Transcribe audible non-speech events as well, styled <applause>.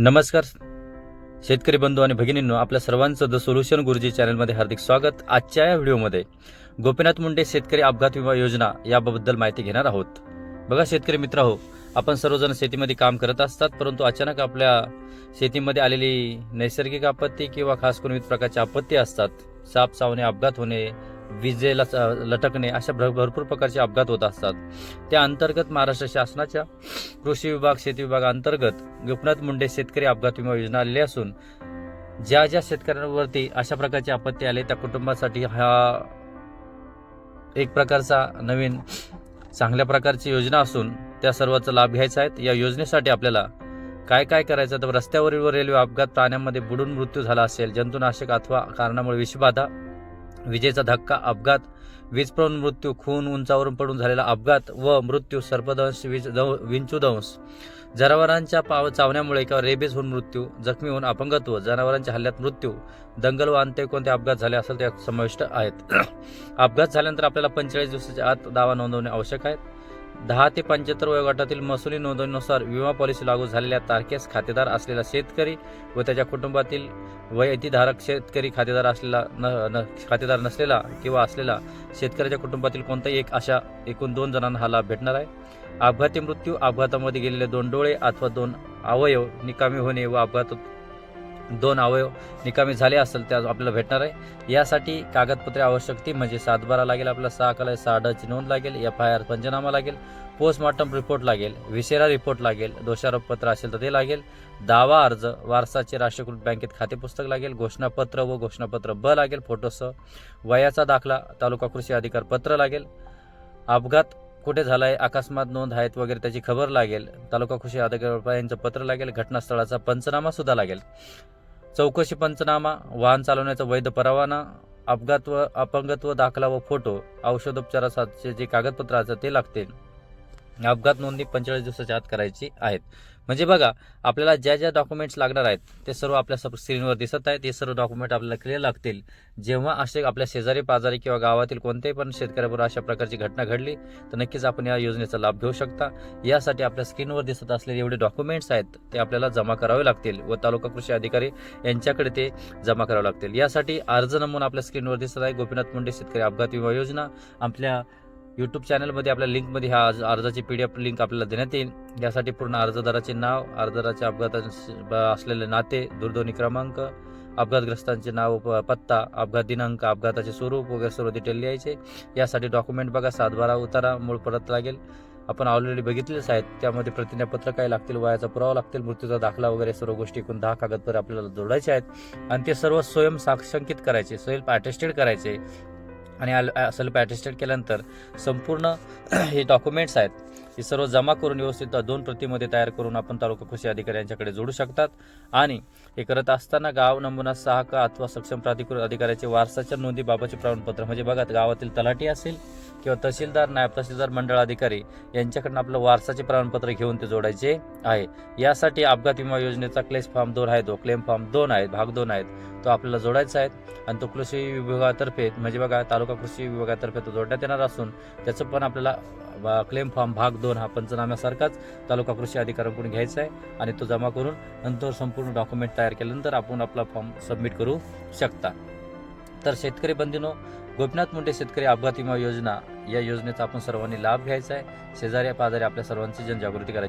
नमस्कार. शेतकरी बंधू आणि भगिनींनो आपल्या सर्वांचं द सोल्युशन गुरुजी चॅनलमध्ये हार्दिक स्वागत. आजच्या या व्हिडिओमध्ये गोपीनाथ मुंडे शेतकरी अपघात विमा योजना याबद्दल माहिती घेणार आहोत. बघा शेतकरी मित्र हो आपण सर्वजण शेतीमध्ये काम करत असतात परंतु अचानक आपल्या शेतीमध्ये आलेली नैसर्गिक आपत्ती किंवा खास करून विविध प्रकारची आपत्ती असतात. साप चावणे अपघात होणे विजेला लटकणे अशा भर- भरपूर प्रकारचे अपघात होत असतात. त्या अंतर्गत महाराष्ट्र शासनाच्या कृषी विभाग शेती विभाग अंतर्गत मुंडे शेतकरी अपघात विमा योजना आलेली असून ज्या ज्या शेतकऱ्यांवरती अशा प्रकारची आपत्ती आली त्या कुटुंबासाठी हा एक प्रकारचा नवीन चांगल्या प्रकारची योजना असून त्या सर्वाचा लाभ घ्यायचा आहे. या योजनेसाठी आपल्याला काय काय करायचं? तर रस्त्यावरील व रेल्वे अपघात प्राण्यांमध्ये बुडून मृत्यू झाला असेल जंतुनाशक अथवा कारणामुळे विषबाधा विजेचा धक्का अपघात वीज पडून मृत्यू खून उंचावरून पडून झालेला अपघात व मृत्यू सर्पदंश वीज दं- विंचूदंश. जनावरांच्या पाव चावण्यामुळे किंवा रेबीज होऊन मृत्यू जखमी होऊन अपंगत्व जनावरांच्या हल्ल्यात मृत्यू दंगल व अंत्य कोणते अपघात झाले असेल त्यात समाविष्ट आहेत. <clears throat> अपघात झाल्यानंतर आपल्याला पंचेचाळीस दिवसाच्या आत दावा नोंदवणे आवश्यक आहे. दहा ते पंच्याहत्तर वयोगटातील महसुली नोंदणीनुसार विमा पॉलिसी लागू झालेल्या तारखेस खातेदार असलेला शेतकरी व त्याच्या कुटुंबातील वयतीधारक शेतकरी खातेदार असलेला न न खातेदार नसलेला किंवा असलेला शेतकऱ्याच्या कुटुंबातील कोणताही एक अशा एकूण दोन जणांना हा लाभ भेटणार आहे. अपघाती मृत्यू अपघातामध्ये गेलेले दोन डोळे अथवा दोन अवयव निकामी होणे व अपघात दोन अवयव निकामी झाले असेल त्या आपल्याला भेटणार आहे. यासाठी कागदपत्रे आवश्यक ती म्हणजे सातबारा लागेल आपल्याला सहा कला साडाची नोंद लागेल एफ आय आर पंचनामा लागेल पोस्टमॉर्टम रिपोर्ट लागेल विशेरा रिपोर्ट लागेल दोषारोपपत्र असेल तर ते लागेल दावा अर्ज वारसाचे राष्ट्रीयकृत बँकेत खाते पुस्तक लागेल घोषणापत्र व घोषणापत्र ब लागेल फोटोसह वयाचा दाखला तालुका कृषी अधिकार पत्र लागेल अपघात कुठे झाला आहे अकस्मात नोंद आहेत वगैरे त्याची खबर लागेल तालुका कृषी अधिकारी यांचं पत्र लागेल घटनास्थळाचा पंचनामा सुद्धा लागेल. चौकशी पंचनामा वाहन चालवण्याचा वैध परवाना अपघात व अपंगत्व दाखला व फोटो औषधोपचाराचे जे कागदपत्र असतात ते लागतील. अपघात नोंदणी पंचेचाळीस दिवसाच्या आत करायची आहेत. म्हणजे बघा आपल्याला ज्या ज्या डॉक्युमेंट्स लागणार आहेत ते सर्व आपल्या सब स्क्रीनवर दिसत आहेत. ते सर्व डॉक्युमेंट आपल्याला क्लिअर लागतील. जेव्हा असे आपल्या शेजारी पाजारी किंवा गावातील कोणत्याही पण शेतकऱ्याबरोबर अशा प्रकारची घटना घडली तर नक्कीच आपण या योजनेचा लाभ घेऊ शकता. यासाठी आपल्या स्क्रीनवर दिसत असलेले एवढे डॉक्युमेंट्स आहेत ते आपल्याला जमा करावे लागतील व तालुका कृषी अधिकारी यांच्याकडे ते जमा करावे लागतील. यासाठी अर्ज नमून आपल्या स्क्रीनवर दिसत आहे. गोपीनाथ मुंडे शेतकरी अपघात विमा योजना आपल्या यूट्यूब चॅनलमध्ये आपल्या लिंकमध्ये ह्या अर्जाची पी डी एफ लिंक आपल्याला देण्यात येईल. यासाठी पूर्ण अर्जदाराचे नाव अर्जदाराच्या अपघात असलेले नाते दूरध्वनी क्रमांक अपघातग्रस्तांचे नाव प- पत्ता अपघात दिनांक अपघाताचे स्वरूप वगैरे सर्व डिटेल लिहायचे. यासाठी डॉक्युमेंट बघा सातबारा उतारा मूळ परत लागेल. आपण ऑलरेडी बघितलेच आहेत. त्यामध्ये प्रतिज्ञापत्र काय लागतील वयाचा पुरावा लागतील मृत्यूचा दाखला वगैरे सर्व गोष्टी एकूण दहा कागदपत्र आपल्याला जोडायचे आहेत. आणि ते सर्व स्वयं साक्षांकित करायचे स्वयं अटेस्टेड करायचे. आणि सेल्फ अटेस्टेड केल्यानंतर संपूर्ण <clears throat> हे डॉक्युमेंट्स आहेत हे सर्व जमा करून व्यवस्थित दोन प्रतिमध्ये तयार करून आपण तालुका कृषी अधिकारी यांच्याकडे जोडू शकतात. आणि हे करत असताना गाव नमुना सहा का अथवा सक्षम प्राधिकृत अधिकाऱ्याचे वारसाच्या नोंदीबाबतचे प्रमाणपत्र म्हणजे बघा गावातील तलाठी असेल किंवा तहसीलदार नायब तहसीलदार मंडळ अधिकारी यांच्याकडनं आपलं वारसाचे प्रमाणपत्र घेऊन ते जोडायचे आहे. यासाठी अपघात विमा योजनेचा क्लेस फॉर्म दोन आहे तो क्लेम फॉर्म दोन आहेत भाग दोन आहेत तो आपल्याला जोडायचा आहे. आणि तो कृषी विभागातर्फे म्हणजे बघा तालुका कृषी विभागातर्फे तो जोडण्यात येणार असून त्याचं पण आपल्याला क्लेम फॉर्म भाग दोन दोन हा पंचनाम्यासारखाच तालुका कृषी अधिकाऱ्यांकडून घ्यायचा आहे आणि तो जमा करून नंतर संपूर्ण डॉक्युमेंट तयार केल्यानंतर आपण आपला फॉर्म सबमिट करू शकता. तर शेतकरी बंधूंनो गोपीनाथ मुंडे शेतकरी अपघात विमा योजना या योजनेचा आपण सर्वांनी लाभ घ्यायचा आहे. शेजारी पाजारी आपल्या सर्वांची जनजागृती करायची.